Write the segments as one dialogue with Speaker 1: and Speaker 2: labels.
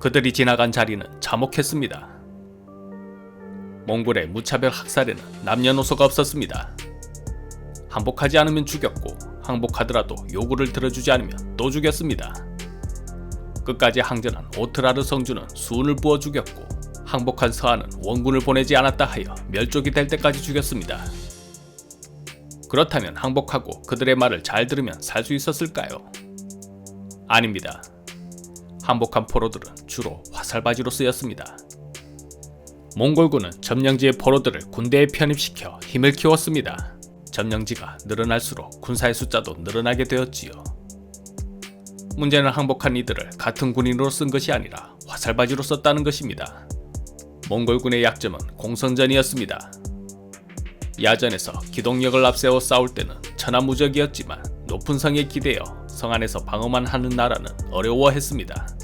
Speaker 1: 그들이 지나간 자리는 참혹했습니다. 몽골의 무차별 학살에는 남녀노소가 없었습니다. 항복하지 않으면 죽였고 항복하더라도 요구를 들어주지 않으면 또 죽였습니다. 끝까지 항전한 오트라르 성주는 수운을 부어 죽였고 항복한 서한은 원군을 보내지 않았다 하여 멸족이 될 때까지 죽였습니다. 그렇다면 항복하고 그들의 말을 잘 들으면 살 수 있었을까요? 아닙니다. 항복한 포로들은 주로 화살바지로 쓰였습니다. 몽골군은 점령지의 포로들을 군대에 편입시켜 힘을 키웠습니다. 점령지가 늘어날수록 군사의 숫자도 늘어나게 되었지요. 문제는 항복한 이들을 같은 군인으로 쓴 것이 아니라 화살바지로 썼다는 것입니다. 몽골군의 약점은 공성전이었습니다. 야전에서 기동력을 앞세워 싸울 때는 천하무적이었지만 높은 성에 기대어 성 안에서 방어만 하는 나라는 어려워했습니다.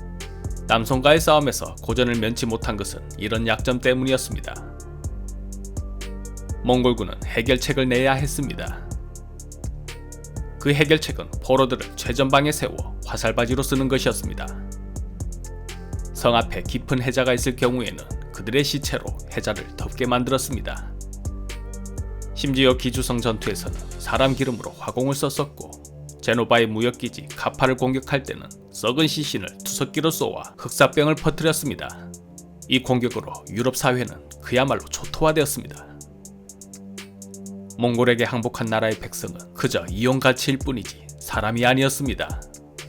Speaker 1: 남성과의 싸움에서 고전을 면치 못한 것은 이런 약점 때문이었습니다. 몽골군은 해결책을 내야 했습니다. 그 해결책은 포로들을 최전방에 세워 화살바지로 쓰는 것이었습니다. 성 앞에 깊은 해자가 있을 경우에는 그들의 시체로 해자를 덮게 만들었습니다. 심지어 기주성 전투에서는 사람 기름으로 화공을 썼었고 제노바의 무역기지 카파를 공격할 때는 썩은 시신을 투석기로 쏘아 흑사병을 퍼뜨렸습니다. 이 공격으로 유럽 사회는 그야말로 초토화되었습니다. 몽골에게 항복한 나라의 백성은 그저 이용 가치일 뿐이지 사람이 아니었습니다.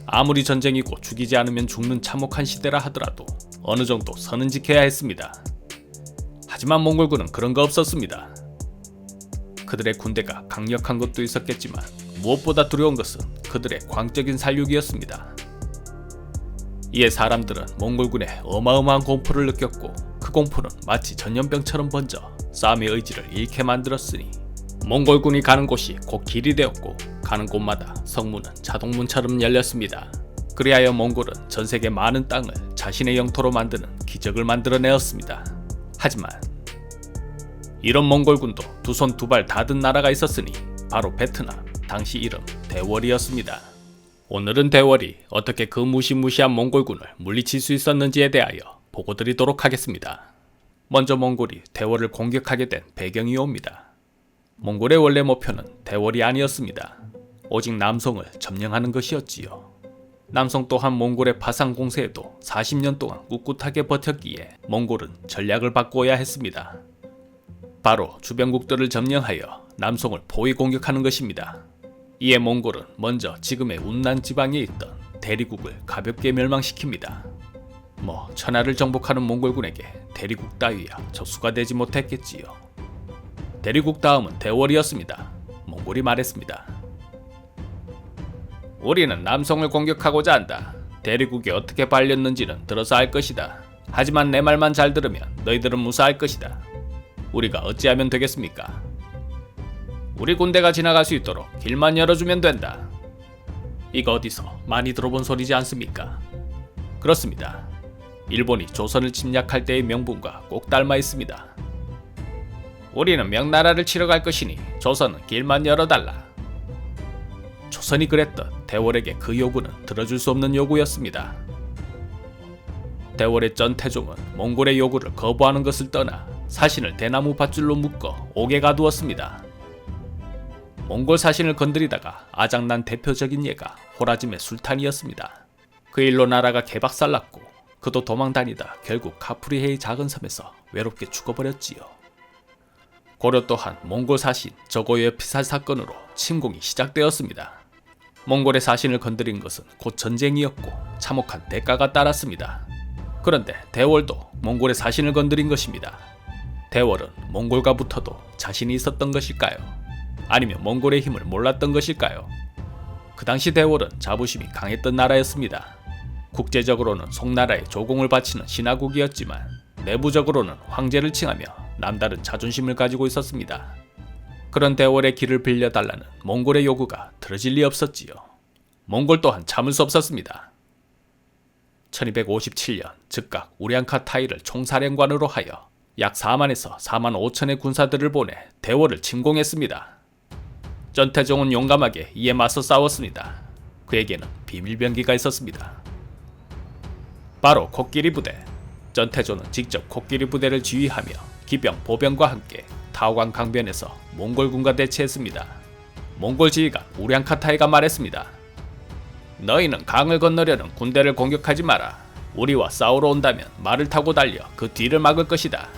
Speaker 1: 아무리 전쟁이고 죽이지 않으면 죽는 참혹한 시대라 하더라도 어느 정도 선은 지켜야 했습니다. 하지만 몽골군은 그런 거 없었습니다. 그들의 군대가 강력한 것도 있었겠지만 무엇보다 두려운 것은 그들의 광적인 살육이었습니다. 이에 사람들은 몽골군의 어마어마한 공포를 느꼈고 그 공포는 마치 전염병처럼 번져 싸움의 의지를 잃게 만들었으니 몽골군이 가는 곳이 곧 길이 되었고 가는 곳마다 성문은 자동문처럼 열렸습니다. 그리하여 몽골은 전 세계 많은 땅을 자신의 영토로 만드는 기적을 만들어내었습니다. 하지만 이런 몽골군도 두 손 두 발 다 든 나라가 있었으니 바로 베트남, 당시 이름 대월이었습니다. 오늘은 대월이 어떻게 그 무시무시한 몽골군을 물리칠 수 있었는지에 대하여 보고 드리도록 하겠습니다. 먼저 몽골이 대월을 공격하게 된 배경이 옵니다. 몽골의 원래 목표는 대월이 아니었습니다. 오직 남성을 점령하는 것이었지요. 남성 또한 몽골의 파상 공세에도 40년 동안 꿋꿋하게 버텼기에 몽골은 전략을 바꾸어야 했습니다. 바로 주변국들을 점령하여 남성을 포위 공격하는 것입니다. 이에 몽골은 먼저 지금의 운난 지방에 있던 대리국을 가볍게 멸망시킵니다. 뭐 천하를 정복하는 몽골군에게 대리국 따위야 적수가 되지 못했겠지요. 대리국 다음은 대월이었습니다. 몽골이 말했습니다. 우리는 남성을 공격하고자 한다. 대리국이 어떻게 발렸는지는 들어서 알 것이다. 하지만 내 말만 잘 들으면 너희들은 무사할 것이다. 우리가 어찌하면 되겠습니까? 우리 군대가 지나갈 수 있도록 길만 열어주면 된다. 이거 어디서 많이 들어본 소리지 않습니까? 그렇습니다. 일본이 조선을 침략할 때의 명분과 꼭 닮아 있습니다. 우리는 명나라를 치러 갈 것이니 조선은 길만 열어달라. 조선이 그랬던 대월에게 그 요구는 들어줄 수 없는 요구였습니다. 대월의 전 태종은 몽골의 요구를 거부하는 것을 떠나 사신을 대나무 밧줄로 묶어 옥에 가두었습니다. 몽골 사신을 건드리다가 아장난 대표적인 예가 호라짐의 술탄이었습니다. 그 일로 나라가 개박살났고 그도 도망다니다 결국 카프리해의 작은 섬에서 외롭게 죽어버렸지요. 고려 또한 몽골 사신 저고의 피살 사건으로 침공이 시작되었습니다. 몽골의 사신을 건드린 것은 곧 전쟁이었고 참혹한 대가가 따랐습니다. 그런데 대월도 몽골의 사신을 건드린 것입니다. 대월은 몽골과 붙어도 자신이 있었던 것일까요? 아니면 몽골의 힘을 몰랐던 것일까요? 그 당시 대월은 자부심이 강했던 나라였습니다. 국제적으로는 송나라에 조공을 바치는 신하국이었지만 내부적으로는 황제를 칭하며 남다른 자존심을 가지고 있었습니다. 그런 대월의 길을 빌려달라는 몽골의 요구가 들어질 리 없었지요. 몽골 또한 참을 수 없었습니다. 1257년 즉각 우량카 타이를 총사령관으로 하여 약 4만에서 4만 5천의 군사들을 보내 대월을 침공했습니다. 전태종은 용감하게 이에 맞서 싸웠습니다. 그에게는 비밀병기가 있었습니다. 바로 코끼리 부대. 전태조는 직접 코끼리 부대를 지휘하며 기병, 보병과 함께 타오강 강변에서 몽골군과 대치했습니다. 몽골 지휘관 우량카타이가 말했습니다. 너희는 강을 건너려는 군대를 공격하지 마라. 우리와 싸우러 온다면 말을 타고 달려 그 뒤를 막을 것이다.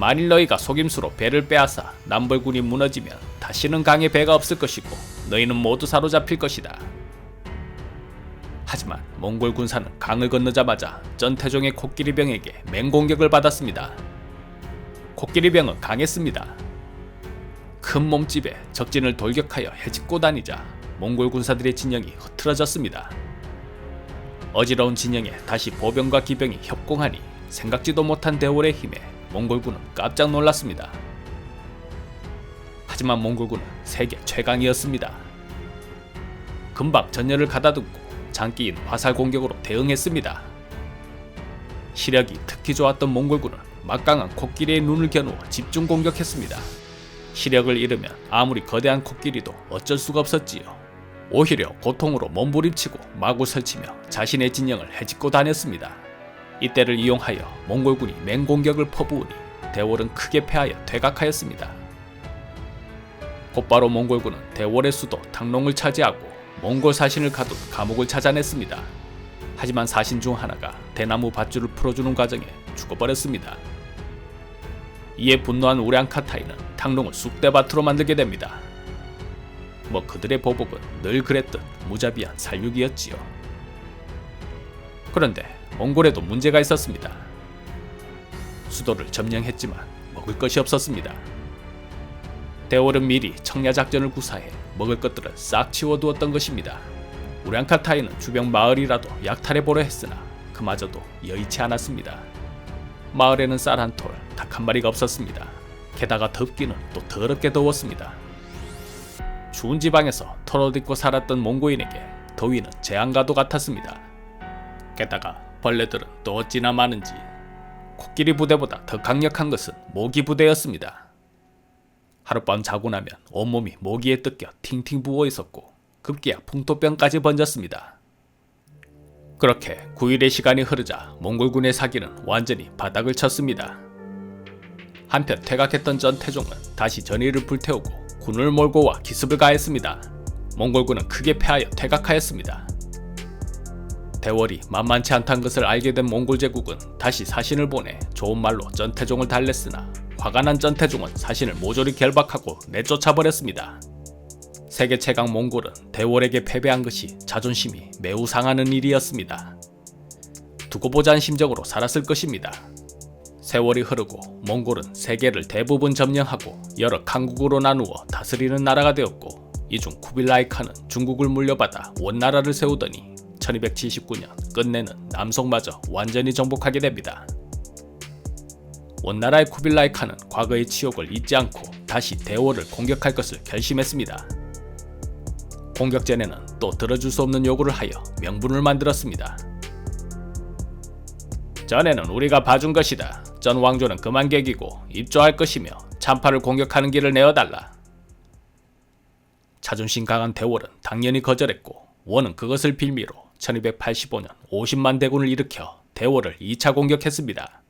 Speaker 1: 만일 너희가 속임수로 배를 빼앗아 남벌군이 무너지면 다시는 강에 배가 없을 것이고 너희는 모두 사로잡힐 것이다. 하지만 몽골 군사는 강을 건너자마자 전태종의 코끼리병에게 맹공격을 받았습니다. 코끼리병은 강했습니다. 큰 몸집에 적진을 돌격하여 헤집고 다니자 몽골 군사들의 진영이 흐트러졌습니다. 어지러운 진영에 다시 보병과 기병이 협공하니 생각지도 못한 대월의 힘에 몽골군은 깜짝 놀랐습니다. 하지만 몽골군은 세계 최강이었습니다. 금방 전열을 가다듬고 장기인 화살 공격으로 대응했습니다. 시력이 특히 좋았던 몽골군은 막강한 코끼리의 눈을 겨누어 집중 공격했습니다. 시력을 잃으면 아무리 거대한 코끼리도 어쩔 수가 없었지요. 오히려 고통으로 몸부림치고 마구 설치며 자신의 진영을 헤집고 다녔습니다. 이때를 이용하여 몽골군이 맹공격을 퍼부으니 대월은 크게 패하여 퇴각하였습니다. 곧바로 몽골군은 대월의 수도 탕롱을 차지하고 몽골 사신을 가둔 감옥을 찾아냈습니다. 하지만 사신 중 하나가 대나무 밧줄을 풀어주는 과정에 죽어버렸습니다. 이에 분노한 우량카타이는 탕롱을 쑥대밭으로 만들게 됩니다. 뭐 그들의 보복은 늘 그랬듯 무자비한 살육이었지요. 그런데 몽골에도 문제가 있었습니다. 수도를 점령했지만 먹을 것이 없었습니다. 대월은 미리 청야 작전을 구사해 먹을 것들을 싹 치워두었던 것입니다. 우량카타이는 주변 마을이라도 약탈해 보려 했으나 그마저도 여의치 않았습니다. 마을에는 쌀 한 톨, 닭 한 마리가 없었습니다. 게다가 덥기는 또 더럽게 더웠습니다. 추운 지방에서 털어딛고 살았던 몽고인에게 더위는 재앙과도 같았습니다. 게다가 벌레들은 또 어찌나 많은지 코끼리 부대보다 더 강력한 것은 모기 부대였습니다. 하룻밤 자고 나면 온몸이 모기에 뜯겨 팅팅 부어 있었고 급기야 풍토병까지 번졌습니다. 그렇게 9일의 시간이 흐르자 몽골군의 사기는 완전히 바닥을 쳤습니다. 한편 퇴각했던 전 태종은 다시 전의를 불태우고 군을 몰고 와 기습을 가했습니다. 몽골군은 크게 패하여 퇴각하였습니다. 대월이 만만치 않다는 것을 알게 된 몽골 제국은 다시 사신을 보내 좋은 말로 전태종을 달랬으나 화가 난 전태종은 사신을 모조리 결박하고 내쫓아 버렸습니다. 세계 최강 몽골은 대월에게 패배한 것이 자존심이 매우 상하는 일이었습니다. 두고 보자는 심정으로 살았을 것입니다. 세월이 흐르고 몽골은 세계를 대부분 점령하고 여러 강국으로 나누어 다스리는 나라가 되었고 이중 쿠빌라이 칸은 중국을 물려받아 원나라를 세우더니 1279년 끝내는 남송마저 완전히 정복하게 됩니다. 원나라의 쿠빌라이 칸은 과거의 치욕을 잊지 않고 다시 대월을 공격할 것을 결심했습니다. 공격 전에는 또 들어줄 수 없는 요구를 하여 명분을 만들었습니다. 전에는 우리가 봐준 것이다. 전 왕조는 그만 개기고 입조할 것이며 찬파를 공격하는 길을 내어달라. 자존심 강한 대월은 당연히 거절했고 원은 그것을 빌미로 1285년 50만 대군을 일으켜 대월을 2차 공격했습니다.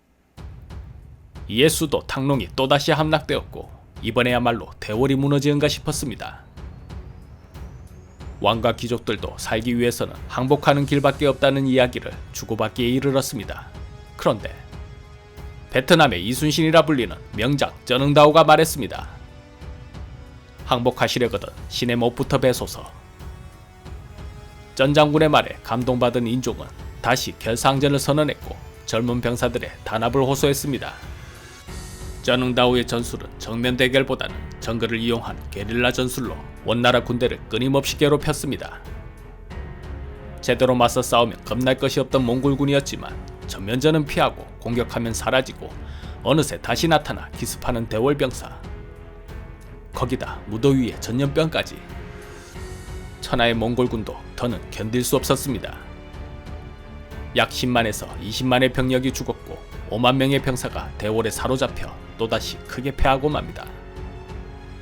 Speaker 1: 이에 수도 탕롱이 또다시 함락되었고 이번에야말로 대월이 무너지는가 싶었습니다. 왕과 귀족들도 살기 위해서는 항복하는 길밖에 없다는 이야기를 주고받기에 이르렀습니다. 그런데 베트남의 이순신이라 불리는 명장 쩌능다오가 말했습니다. 항복하시려거든 신의 못부터 배소서. 전 장군의 말에 감동받은 인종은 다시 결상전을 선언했고 젊은 병사들의 단합을 호소했습니다. 쩌능다오의 전술은 정면 대결보다는 정글을 이용한 게릴라 전술로 원나라 군대를 끊임없이 괴롭혔습니다. 제대로 맞서 싸우면 겁날 것이 없던 몽골군이었지만 전면전은 피하고 공격하면 사라지고 어느새 다시 나타나 기습하는 대월병사. 거기다 무더위에 전염병까지. 천하의 몽골군도 더는 견딜 수 없었습니다. 약 10만에서 20만의 병력이 죽었고 5만 명의 병사가 대월에 사로잡혀 또다시 크게 패하고 맙니다.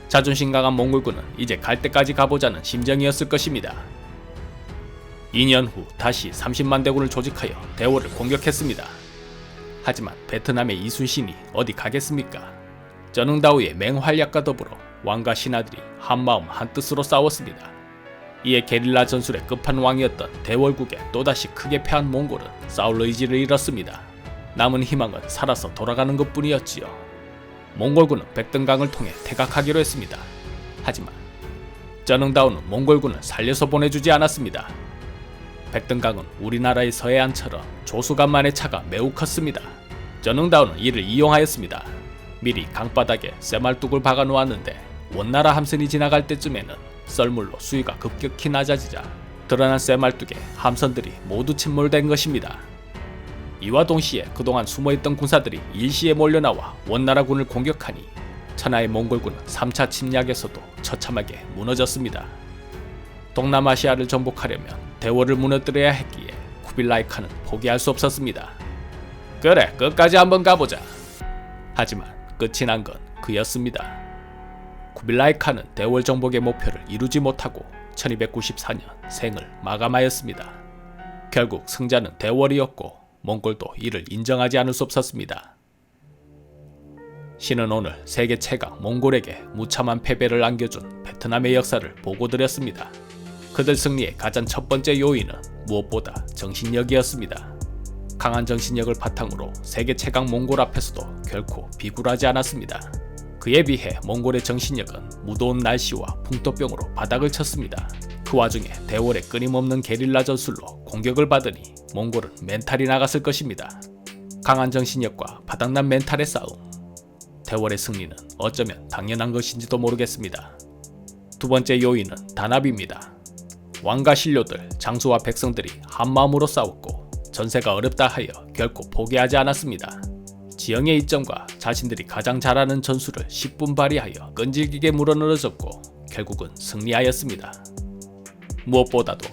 Speaker 1: 자존심 강한 몽골군은 이제 갈 때까지 가보자는 심정이었을 것입니다. 2년 후 다시 30만 대군을 조직하여 대원을 공격했습니다. 하지만 베트남의 이순신이 어디 가겠습니까? 전응다오의 맹활약과 더불어 왕과 신하들이 한마음 한뜻으로 싸웠습니다. 이에 게릴라 전술의 끝판왕이었던 대월국에 또다시 크게 패한 몽골은 싸울 의지를 잃었습니다. 남은 희망은 살아서 돌아가는 것뿐이었지요. 몽골군은 백등강을 통해 퇴각하기로 했습니다. 하지만 전응다오는 몽골군을 살려서 보내주지 않았습니다. 백등강은 우리나라의 서해안처럼 조수간만의 차가 매우 컸습니다. 전응다오는 이를 이용하였습니다. 미리 강바닥에 쇠말뚝을 박아 놓았는데 원나라 함선이 지나갈 때쯤에는 썰물로 수위가 급격히 낮아지자 드러난 쇠말뚝에 함선들이 모두 침몰된 것입니다. 이와 동시에 그동안 숨어있던 군사들이 일시에 몰려나와 원나라군을 공격하니 천하의 몽골군은 3차 침략에서도 처참하게 무너졌습니다. 동남아시아를 정복하려면 대월을 무너뜨려야 했기에 쿠빌라이 칸은 포기할 수 없었습니다. 그래, 끝까지 한번 가보자. 하지만 끝이 난 건 그였습니다. 쿠빌라이 칸은 대월 정복의 목표를 이루지 못하고 1294년 생을 마감하였습니다. 결국 승자는 대월이었고 몽골도 이를 인정하지 않을 수 없었습니다. 신은 오늘 세계 최강 몽골에게 무참한 패배를 안겨준 베트남의 역사를 보고드렸습니다. 그들 승리의 가장 첫 번째 요인은 무엇보다 정신력이었습니다. 강한 정신력을 바탕으로 세계 최강 몽골 앞에서도 결코 비굴하지 않았습니다. 그에 비해 몽골의 정신력은 무더운 날씨와 풍토병으로 바닥을 쳤습니다. 그 와중에 대월의 끊임없는 게릴라 전술로 공격을 받으니 몽골은 멘탈이 나갔을 것입니다. 강한 정신력과 바닥난 멘탈의 싸움. 대월의 승리는 어쩌면 당연한 것인지도 모르겠습니다. 두 번째 요인은 단합입니다. 왕과 신료들, 장수와 백성들이 한마음으로 싸웠고 전세가 어렵다 하여 결코 포기하지 않았습니다. 지형의 이점과 자신들이 가장 잘하는 전술을 10분 발휘하여 끈질기게 물어늘어졌고 결국은 승리하였습니다. 무엇보다도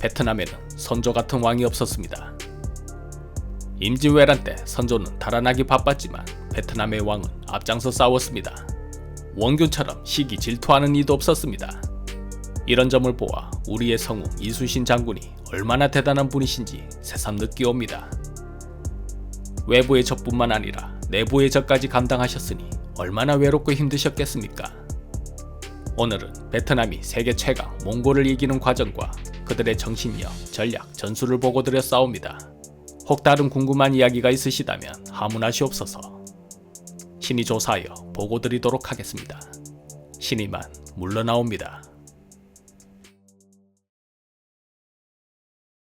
Speaker 1: 베트남에는 선조 같은 왕이 없었습니다. 임진왜란 때 선조는 달아나기 바빴지만 베트남의 왕은 앞장서 싸웠습니다. 원균처럼 시기 질투하는 이도 없었습니다. 이런 점을 보아 우리의 성우 이순신 장군이 얼마나 대단한 분이신지 새삼 느끼옵니다. 외부의 적뿐만 아니라 내부의 적까지 감당하셨으니 얼마나 외롭고 힘드셨겠습니까? 오늘은 베트남이 세계 최강 몽골을 이기는 과정과 그들의 정신력, 전략, 전술을 보고 드려 싸웁니다. 혹 다른 궁금한 이야기가 있으시다면 하문하시옵소서. 신이 조사하여 보고 드리도록 하겠습니다. 신이만 물러나옵니다.